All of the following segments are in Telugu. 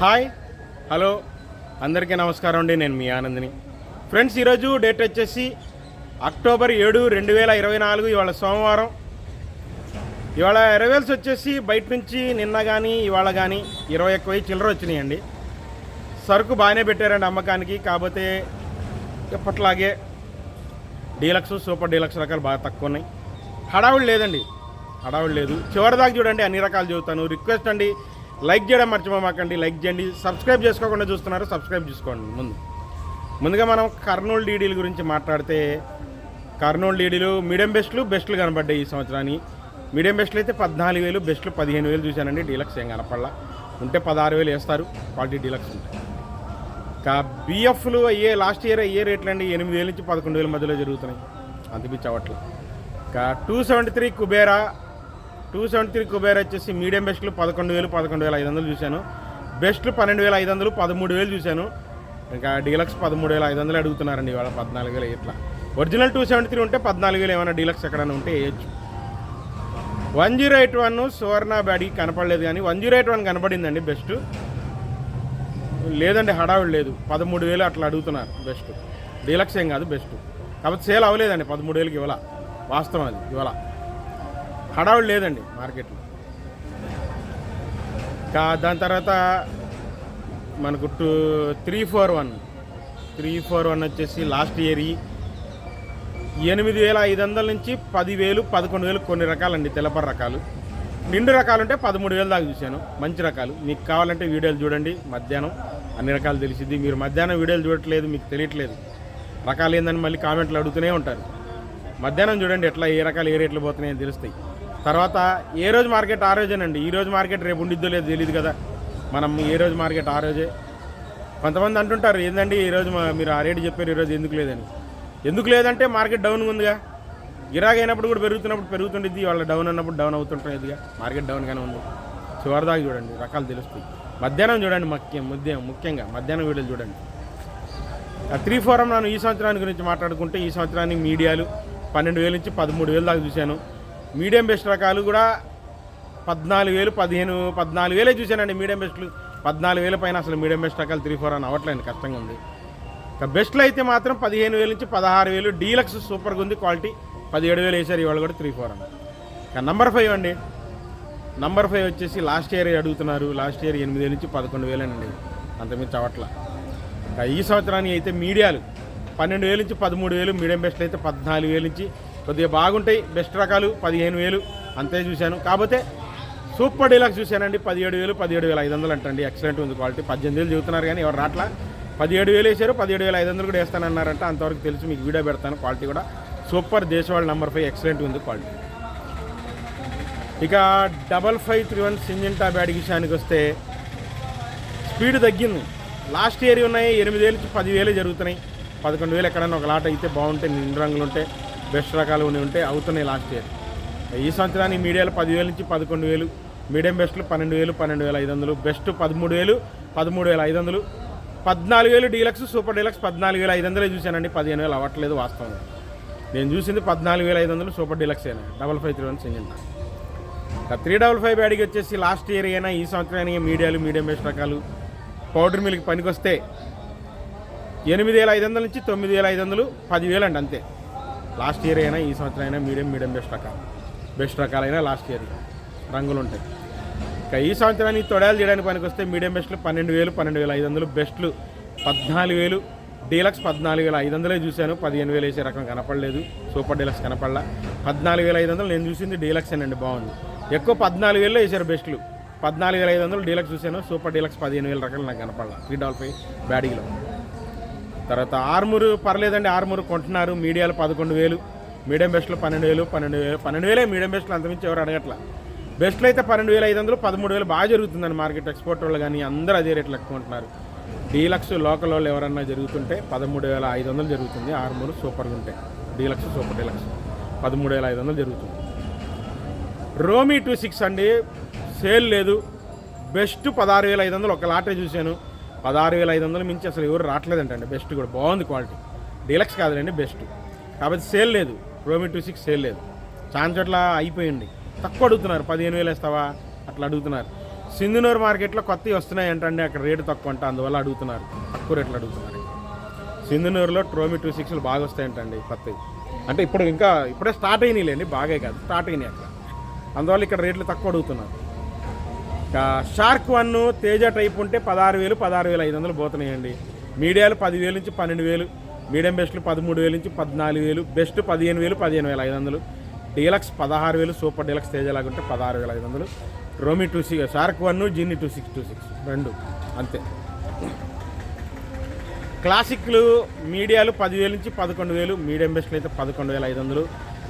Hi hello. అందరికీ నమస్కారం అండి నేను మీ ఆనందిని. ఫ్రెండ్స్ ఈరోజు డేట్ వచ్చేసి అక్టోబర్ ఏడు రెండు వేల ఇరవై నాలుగు ఇవాళ సోమవారం. ఇవాళ ఎరవేల్స్ వచ్చేసి బయట నుంచి నిన్న కానీ ఇవాళ కానీ ఇరవై ఒక్క వెయ్యి చిల్లర వచ్చినాయండి. సరుకు బాగానే పెట్టారండి అమ్మకానికి కాకపోతే ఎప్పట్లాగే డీలక్స్ సూపర్ డీలక్స్ రకాలు బాగా తక్కువ ఉన్నాయి. హడావుడి లేదండి హడావుడి లేదు. చివరిదాకా చూడండి అన్ని రకాలు చెబుతాను రిక్వెస్ట్ అండి లైక్ చేయడం మర్చిపోమాకండి. లైక్ చేయండి. సబ్స్క్రైబ్ చేసుకోకుండా చూస్తున్నారు. సబ్స్క్రైబ్ చేసుకోండి. ముందు. ముందుగా మనం కర్నూలు డీడీల గురించి మాట్లాడితే కర్నూలు డీడీలు మీడియం బెస్ట్లు బెస్ట్లు కనబడ్డాయి ఈ సంవత్సరాన్ని మీడియం బెస్ట్లు అయితే పద్నాలుగు వేలు బెస్ట్లు పదిహేను వేలు చూశానండి. డీలక్స్ ఏం కనపడలా. ఉంటే పదహారు వేలు వేస్తారు. క్వాలిటీ డీలక్స్ ఉంటాయి ఇంకా బిఎఫ్లు అయ్యే లాస్ట్ ఇయర్ అయ్యే రేట్లు అండి ఎనిమిది వేల నుంచి పదకొండు వేల మధ్యలో జరుగుతున్నాయి. అంతపిచ్చి అవ్వట్లేదు ఇంకా two seventy three Kubera two seventy three Kuber వచ్చేసి మీడియం బెస్ట్లు పదకొండు వేలు పదకొండు వేల ఐదు వందలు చూశాను. బెస్ట్లు పన్నెండు వేల ఐదు వందలు పదమూడు వేలు చూశాను. ఇంకా డీలక్స్ పదమూడు వేల ఐదు వందలు అడుగుతున్నారండి ఇవాళ పద్నాలుగు వేలు ఇట్లా. ఒరిజినల్ టూ సెవెంటీ త్రీ ఉంటే పద్నాలుగు వేలు ఏమైనా డీలక్స్ ఎక్కడైనా ఉంటే వేయచ్చు. One zero eight one Suvarna బ్యాడీ కనపడలేదు కానీ వన్ జీరో ఎయిట్ వన్ కనపడిందండి బెస్ట్. లేదండి హడావిడి లేదు. పదమూడు వేలు అట్లా అడుగుతున్నారు బెస్ట్. డీలక్స్ ఏం కాదు బెస్ట్. కాబట్టి సేల్ అవ్వలేదండి పదమూడు వేలకి ఇవాళ వాస్తవం అది ఇవాళ హడావిడి లేదండి మార్కెట్లో. కా దాని తర్వాత మనకు two three four one. Three four one వచ్చేసి లాస్ట్ ఇయర్ ఎనిమిది వేల ఐదు వందల నుంచి పదివేలు పదకొండు వేలు కొన్ని రకాలండి తెల్లపర రకాలు. నిండు రకాలు ఉంటే పదమూడు వేలు దాకా చూశాను. మంచి రకాలు. మీకు కావాలంటే వీడియోలు చూడండి. మధ్యాహ్నం అన్ని రకాలు తెలిసింది మీరు మధ్యాహ్నం వీడియోలు చూడట్లేదు మీకు తెలియట్లేదు. రకాలు ఏందని మళ్ళీ కామెంట్లు అడుగుతూనే ఉంటారు. మధ్యాహ్నం చూడండి ఎట్లా ఏ రకాలు ఏ రేట్లు పోతున్నాయని తెలుస్తాయి. తర్వాత ఏ రోజు మార్కెట్ ఆ రోజేనండి. ఈ రోజు మార్కెట్ రేపు ఉండిద్దో లేదో తెలియదు కదా. మనం ఏ రోజు మార్కెట్ ఆ రోజే. కొంతమంది అంటుంటారు ఏందండి ఈరోజు మీరు ఆ రేటు చెప్పారు ఈరోజు ఎందుకు లేదని. ఎందుకు లేదంటే మార్కెట్ డౌన్ ఉందిగా. గిరాగ్ అయినప్పుడు కూడా పెరుగుతున్నప్పుడు పెరుగుతుండిద్ది వాళ్ళ డౌన్ అన్నప్పుడు డౌన్ అవుతుంటుందిగా మార్కెట్ డౌన్గానే ఉంది. చివరిదాకా చూడండి రకాలు తెలుస్తాయి. మధ్యాహ్నం చూడండి ముఖ్యం ముఖ్యం ముఖ్యంగా మధ్యాహ్నం వీడియోలు చూడండి. ఆ త్రీ ఫోరం నేను ఈ సంవత్సరానికి గురించి మాట్లాడుకుంటే ఈ సంవత్సరానికి మీడియాలు పన్నెండు వేల నుంచి పదమూడు వేలు దాకా చూశాను. మీడియం బెస్ట్ రకాలు కూడా పద్నాలుగు వేలు పదిహేను పద్నాలుగు వేలే చూశానండి మీడియం బెస్ట్లు. పద్నాలుగు వేల పైన అసలు మీడియం బెస్ట్ రకాలు త్రీ ఫోర్ అని అవ్వట్లేదు కష్టంగా ఉంది. ఇక బెస్ట్లు అయితే మాత్రం పదిహేను వేల నుంచి పదహారు వేలు డీలక్స్ సూపర్గా ఉంది క్వాలిటీ. పదిహేడు వేలు వేసారు ఇవాళ కూడా త్రీ ఫోర్ అని. ఇక నంబర్ ఫైవ్ అండి. నంబర్ ఫైవ్ వచ్చేసి లాస్ట్ ఇయర్ అడుగుతున్నారు లాస్ట్ ఇయర్ ఎనిమిది వేల నుంచి పదకొండు వేలేనండి. అంతమించి అవట్లా ఇక ఈ సంవత్సరానికి అయితే మీడియాలు పన్నెండు వేల నుంచి పదమూడు వేలు మీడియం బెస్ట్లు అయితే పద్నాలుగు వేల నుంచి కొద్దిగా బాగుంటాయి. బెస్ట్ రకాలు పదిహేను వేలు. అంతే చూశాను. కాకపోతే సూపర్ డీలక్స్ చూశానండి. పదిహేడు వేలు పదిహేడు వేల ఐదు వందలు అంటండి. ఎక్సలెంట్ ఉంది క్వాలిటీ పద్దెనిమిది వేలు చెబుతున్నారు కానీ ఎవరు రాట్లా? పదిహేడు వేలు వేసారు పదిహేడు వేల ఐదు వందలు కూడా వేస్తానన్నారంట. అంతవరకు తెలిసి మీకు వీడియో పెడతాను. క్వాలిటీ కూడా సూపర్ దేశవాళ్ళ నెంబర్ ఫైవ్ ఎక్సలెంట్ ఉంది క్వాలిటీ ఇక double five three one Syngenta bad విషయానికి వస్తే స్పీడ్ తగ్గింది. లాస్ట్ ఇయర్ ఉన్నాయి ఎనిమిది వేలు పదివేలు జరుగుతున్నాయి. పదకొండు వేలు ఎక్కడైనా ఒక లాట్ అయితే బాగుంటాయి నిండు రంగులు ఉంటే బెస్ట్ రకాలు ఉండి ఉంటే అవుతున్నాయి లాస్ట్ ఇయర్. ఈ సంవత్సరానికి మీడియాలో పదివేల నుంచి పదకొండు వేలు మీడియం బెస్ట్లు పన్నెండు వేలు పన్నెండు వేల ఐదు వందలు బెస్ట్ పదమూడు వేలు పదమూడు వేల ఐదు వందలు పద్నాలుగు వేలు డీలక్స్ సూపర్ డీలక్స్ పద్నాలుగు వేల ఐదు వందలే చూశానండి. పదిహేను వేలు అవ్వట్లేదు వాస్తవం నేను చూసింది పద్నాలుగు వేల ఐదు వందలు సూపర్ డీలక్స్ అయినా. Double five three one single three double five బ్యాడ్కి వచ్చేసి లాస్ట్ ఇయర్ అయినా ఈ సంవత్సరానికి మీడియాలు మీడియం బెస్ట్ రకాలు. పౌడర్ మిల్క్ పనికొస్తే ఎనిమిది వేల ఐదు వందల నుంచి తొమ్మిది వేల ఐదు వందలు పదివేలు అండి అంతే. లాస్ట్ ఇయర్ అయినా ఈ సంవత్సరం అయినా మీడియం మీడియం బెస్ట్ రకాలు. బెస్ట్ రకాలైనా లాస్ట్ ఇయర్ రంగులు ఉంటాయి. ఇంకా ఈ సంవత్సరానికి తొడాలు చేయడానికి పనికొస్తే మీడియం బెస్ట్లు పన్నెండు వేలు పన్నెండు వేల ఐదు వందలు బెస్ట్లు పద్నాలుగు వేలు డీలక్స్ పద్నాలుగు వేల ఐదు వందలే చూశాను. పదిహేను వేలు వేసే రకం కనపడలేదు. సూపర్ డీలక్స్ కనపడలా. పద్నాలుగు వేల ఐదు వందలు నేను చూసింది డీలక్స్ అండి బాగుంది. ఎక్కువ పద్నాలుగు వేలలో వేసారు బెస్ట్లు. పద్నాలుగు వేల ఐదు వందలు డీలక్స్ చూశాను. సూపర్ డీలక్స్ పదిహేను వేల రకాలు నాకు కనపడలా. త్రీ డబల్ ఫైవ్ బ్యాడీలో. తర్వాత ఆర్మూరు పర్లేదండి ఆర్మూరు కొంటున్నారు. మీడియాలు పదకొండు వేలు మీడియం బెస్ట్లు పన్నెండు వేలు పన్నెండు వేలు పన్నెండు వేలే మీడియం బెస్ట్లు అంతమించి ఎవరు అడగట్లా. బెస్ట్లు అయితే పన్నెండు వేల ఐదు వందలు పదమూడు వేలు బాగా జరుగుతుందండి మార్కెట్ ఎక్స్పోర్ట్ వాళ్ళు కానీ అందరూ అదే రేట్లు ఎక్కువ ఉంటున్నారు డీలక్స్ లోకల్ వాళ్ళు ఎవరన్నా జరుగుతుంటే పదమూడు వేల ఐదు వందలు జరుగుతుంది ఆర్మూరు సూపర్గా ఉంటాయి. Deluxe super deluxe. పదమూడు వేల ఐదు వందలు జరుగుతుంది. రోమీ టూ సిక్స్ అండి సేల్ లేదు. బెస్ట్ పదహారు వేల ఐదు వందలు ఒక లాటే చూశాను. పదహారు వేల ఐదు వందలు మించి అసలు ఎవరు రావట్లేదంటండి బెస్ట్ కూడా. బాగుంది క్వాలిటీ. డీలక్స్ కాదులేండి బెస్ట్. కాబట్టి సేల్ లేదు. క్రోమీ టూ సిక్స్ సేల్ లేదు. చాలా చోట్ల అయిపోయింది. తక్కువ అడుగుతున్నారు. పదిహేను వేలు వేస్తావా? అట్లా అడుగుతున్నారు. సింధునూరు మార్కెట్లో కొత్తవి వస్తున్నాయి ఏంటంటే అక్కడ రేటు తక్కువ అంట. అందువల్ల అడుగుతున్నారు. తక్కువ రేట్లు అడుగుతున్నారు. సింధునూరులో ట్రోమి టూ సిక్స్లు బాగా వస్తాయంటండి కొత్తవి. అంటే ఇప్పుడు ఇంకా ఇప్పుడే స్టార్ట్ అయినాయిలేండి. బాగే కాదు. స్టార్ట్ అయినాయి అక్కడ. అందువల్ల ఇక్కడ రేట్లు తక్కువ అడుగుతున్నారు. షార్క్ వన్ తేజ టైప్ ఉంటే పదహారు వేలు పదహారు వేలు ఐదు వందలు పోతున్నాయండి. మీడియాలు పదివేలు నుంచి పన్నెండు వేలు మీడియం బెస్ట్లు పదమూడు వేలు నుంచి పద్నాలుగు వేలు బెస్ట్ పదిహేను వేలు పదిహేను వేల ఐదు వందలు. డీలక్స్ పదహారు వేలు సూపర్ డీలక్స్ తేజ లాగుంటే పదహారు వేల ఐదు వందలు. రోమి టూ సిక్స్ షార్క్ వన్ జిన్ని టూ సిక్స్ టూ సిక్స్ రెండు అంతే. క్లాసిక్లు మీడియాలు పదివేలు నుంచి పదకొండు వేలు మీడియం బెస్ట్లు అయితే పదకొండు వేల ఐదు వందలు.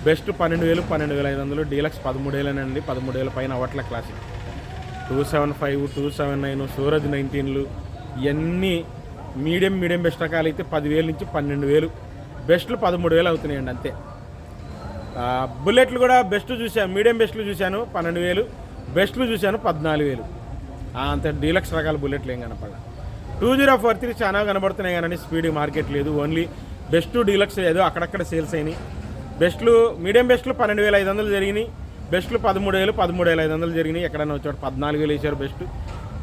బెస్ట్ పన్నెండు వేలు పన్నెండు వేల ఐదు వందలు డీలక్స్ పదమూడు వేలేనండి పదమూడు వేల పైన అవట్ల classic. Two seven five two seven nine Suraj నైన్టీన్లు ఇవన్నీ మీడియం మీడియం బెస్ట్ రకాలు అయితే పదివేల నుంచి పన్నెండు వేలు బెస్ట్లు పదమూడు వేలు అవుతున్నాయండి అంతే. బుల్లెట్లు కూడా బెస్ట్ చూశాను మీడియం బెస్ట్లు చూశాను పన్నెండు వేలు బెస్ట్లు చూశాను పద్నాలుగు వేలు అంత అంతే డీలక్స్ రకాల బుల్లెట్లు ఏం కనపడ టూ జీరో ఫోర్ త్రీ చాలా కనబడుతున్నాయి కానీ స్పీడ్ మార్కెట్ లేదు ఓన్లీ బెస్ట్ డీలక్స్ ఏదో అక్కడక్కడ సేల్స్ అయినాయి. బెస్ట్లు మీడియం బెస్ట్లు పన్నెండు వేల ఐదు వందలు జరిగినాయి. బెస్ట్లు పదమూడు వేలు పదమూడు వేల ఐదు వందలు జరిగినాయి. ఎక్కడైనా వచ్చాడు పద్నాలుగు వేలు వేసారు బెస్ట్.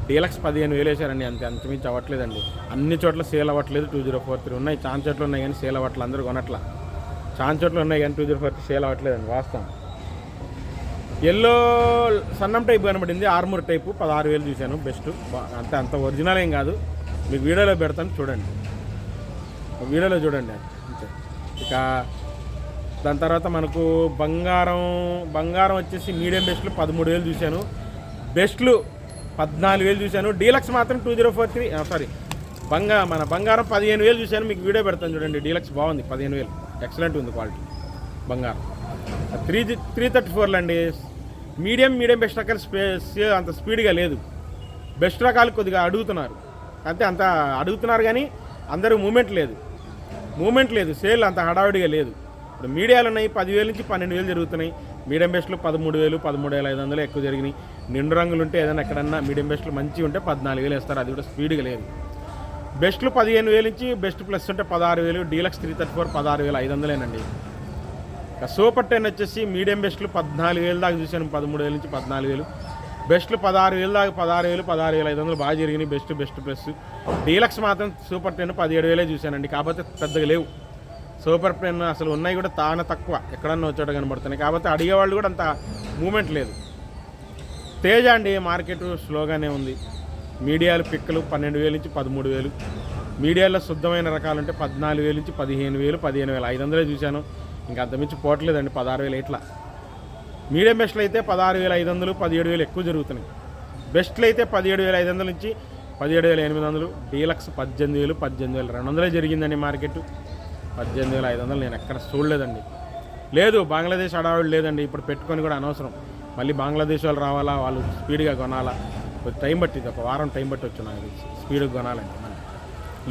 డీలక్స్ పదిహేను వేలు వేసారండి. అంతే అంతమించి అవ్వట్లేదండి. అన్ని చోట్ల సేల్ అవ్వట్లేదు టూ జీరో ఫోర్ త్రీ. ఉన్నాయి చాన్ చోట్ల ఉన్నాయి కానీ సేల్ అవ్వట్లేదు అందరూ కొనట్లా. చాన్ చోట్ల ఉన్నాయి కానీ two zero four three sale అవ్వట్లేదండి వాస్తవం. ఎల్లో సన్నం టైప్ కనబడింది ఆర్మూర్ టైపు పదహారు వేలు చూశాను బెస్ట్. అంతే అంత అంత ఒరిజినల్ ఏం కాదు. మీకు వీడియోలో పెడతాను చూడండి. వీడియోలో చూడండి అంతే. ఇక దాని తర్వాత మనకు బంగారం బంగారం వచ్చేసి మీడియం బెస్ట్లు పదమూడు వేలు చూశాను. బెస్ట్లు పద్నాలుగు వేలు చూశాను. డీలక్స్ మాత్రం two zero four three sorry బంగా మన బంగారం పదిహేను వేలు చూశాను. మీకు వీడియో పెడతాను చూడండి. డీలక్స్ బాగుంది పదిహేను వేలు. ఎక్సలెంట్ ఉంది క్వాలిటీ బంగారం. త్రీ త్రీ థర్టీ ఫోర్లు అండి. మీడియం మీడియం బెస్ట్ రకాల స్పేస్ అంత స్పీడ్గా లేదు. బెస్ట్ రకాలు కొద్దిగా అడుగుతున్నారు. అంతే అంత అడుగుతున్నారు కానీ అందరూ మూమెంట్ లేదు. మూమెంట్ లేదు. సేల్ అంత హడావిడిగా లేదు. ఇప్పుడు మీడియాలు ఉన్నాయి పదివేల నుంచి పన్నెండు వేలు జరుగుతున్నాయి. మీడియం బెస్ట్లు పదమూడు వేలు పదమూడు వేల ఐదు వందలు ఎక్కువ జరిగినాయి. నిండు రంగులు ఉంటే ఏదైనా ఎక్కడన్నా మీడియం బెస్ట్లు మంచిగా ఉంటే పద్నాలుగు వేలు వేస్తారు. అది కూడా స్పీడ్గా లేదు. బెస్ట్లు పదిహేను వేలు నుంచి బెస్ట్ ప్లస్ ఉంటే పదహారు వేలు డీలక్స్ త్రీ థర్టీ ఫోర్ పదహారు వేల ఐదు వందలేనండి. సూపర్ టెన్ వచ్చేసి మీడియం బెస్ట్లు పద్నాలుగు వేలు దాకా చూశాను పదమూడు వేల నుంచి పద్నాలుగు వేలు. బెస్ట్లు పదహారు వేలు దాకా పదహారు వేలు పదహారు వేల ఐదు వందలు బాగా జరిగినాయి బెస్ట్ బెస్ట్ ప్లస్. డీలక్స్ మాత్రం సూపర్ టెన్ పదిహేడు వేలే చూశానండి. కాకపోతే పెద్దగా లేవు. సూపర్ పెన్ అసలు ఉన్నాయి కూడా తాన తక్కువ. ఎక్కడన్నా వచ్చాడు కనబడుతున్నాయి. కాకపోతే అడిగేవాళ్ళు కూడా అంత మూమెంట్ లేదు. తేజ అండి మార్కెట్ స్లోగానే ఉంది. మీడియాలు పిక్కలు పన్నెండు వేలు నుంచి పదమూడు వేలు. మీడియాలో శుద్ధమైన రకాలు అంటే పద్నాలుగు వేలు నుంచి పదిహేను వేలు పదిహేను వేలు. ఐదు వందలే చూశాను. ఇంకా అంతమించి పోవట్లేదండి పదహారు వేలు ఇట్లా మీడియం బెస్ట్లు అయితే పదహారు వేల ఐదు వందలు పదిహేడు వేలు ఎక్కువ జరుగుతున్నాయి. బెస్ట్లు అయితే పదిహేడు వేల ఐదు వందల నుంచి పదిహేడు వేల ఎనిమిది వందలు డీలక్స్ పద్దెనిమిది వేలు పద్దెనిమిది వేలు రెండు వందలే జరిగిందండి మార్కెట్. పద్దెనిమిది వేల ఐదు వందలు నేను ఎక్కడ చూడలేదండి. లేదు బంగ్లాదేశ్ అడావిడి లేదండి. ఇప్పుడు పెట్టుకొని కూడా అనవసరం. మళ్ళీ బంగ్లాదేశ్ వాళ్ళు రావాలా? వాళ్ళు స్పీడ్గా కొనాలా? కొంచెం టైం పట్టింది ఒక వారం టైం పట్టి వచ్చు నాకు స్పీడ్గా కొనాలండి మనం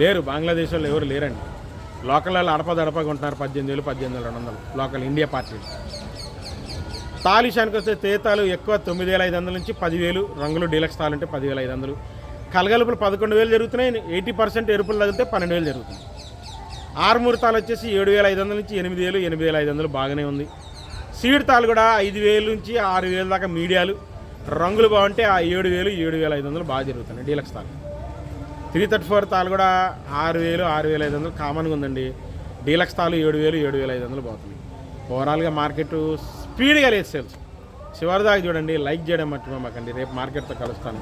లేరు బంగ్లాదేశ్ వాళ్ళు ఎవరు లేరండి. లోకల్ వాళ్ళు అడపదడపగా ఉంటున్నారు పద్దెనిమిది వేలు పద్దెనిమిది వేల రెండు వందలు. Local India party. తాలు వస్తే తేతాలు ఎక్కువ తొమ్మిది వేల ఐదు వందల నుంచి పదివేలు. రంగులు డీలక్స్ తాలు అంటే పదివేల ఐదు వందలు. కలగలుపులు పదకొండు వేలు జరుగుతున్నాయి. ఎయిటీ పర్సెంట్ ఎరుపులు తగిలితే పన్నెండు వేలు జరుగుతుంది. ఆరుమూరు తాలు వచ్చేసి ఏడు వేల ఐదు వందల నుంచి ఎనిమిది వేలు ఎనిమిది వేల ఐదు వందలు బాగానే ఉంది. సీడ్ తాలు కూడా ఐదు వేలు నుంచి ఆరు వేలు దాకా మీడియాలు. రంగులు బాగుంటే ఆ ఏడు వేలు ఏడు వేల ఐదు వందలు బాగా జరుగుతున్నాయి డీలక్స్ తాలు త్రీ థర్టీ ఫోర్ తాలు కూడా ఆరు వేలు ఆరు వేల ఐదు వందలు కామన్గా ఉందండి. డీలక్స్ తాలు ఏడు వేలు ఏడు వేల ఐదు వందలు పోతున్నాయి. ఓవరాల్గా మార్కెట్ స్పీడ్గా లేదు సేల్స్ చివరిదాకా చూడండి లైక్ చేయడం మర్చిపోమాకండి రేపు మార్కెట్తో కలుస్తాను.